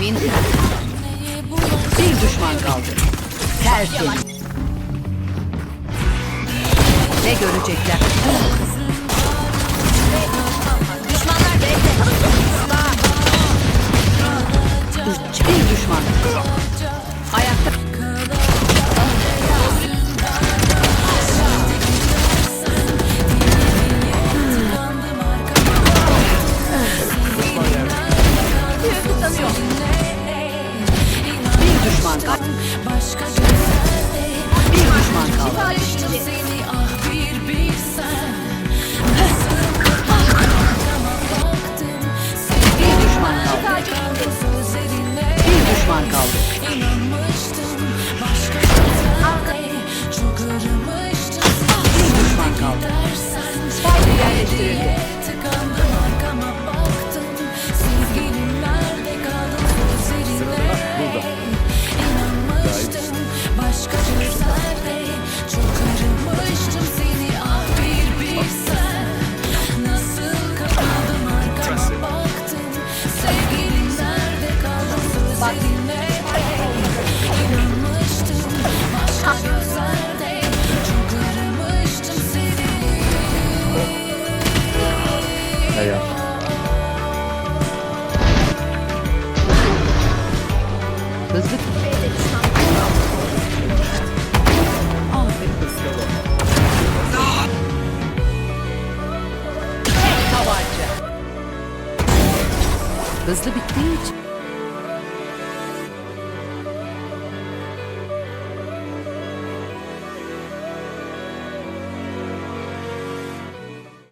Bin. Bir düşman kaldı. Tertemiz. Ne görecekler? Düşmanlar. Üç. Bir düşman. Ayakta. Bir düşman kaldı. Bir düşman kaldı. Bir düşman kaldı. Seni Helal. Hızlı. Hızlı bittiği için.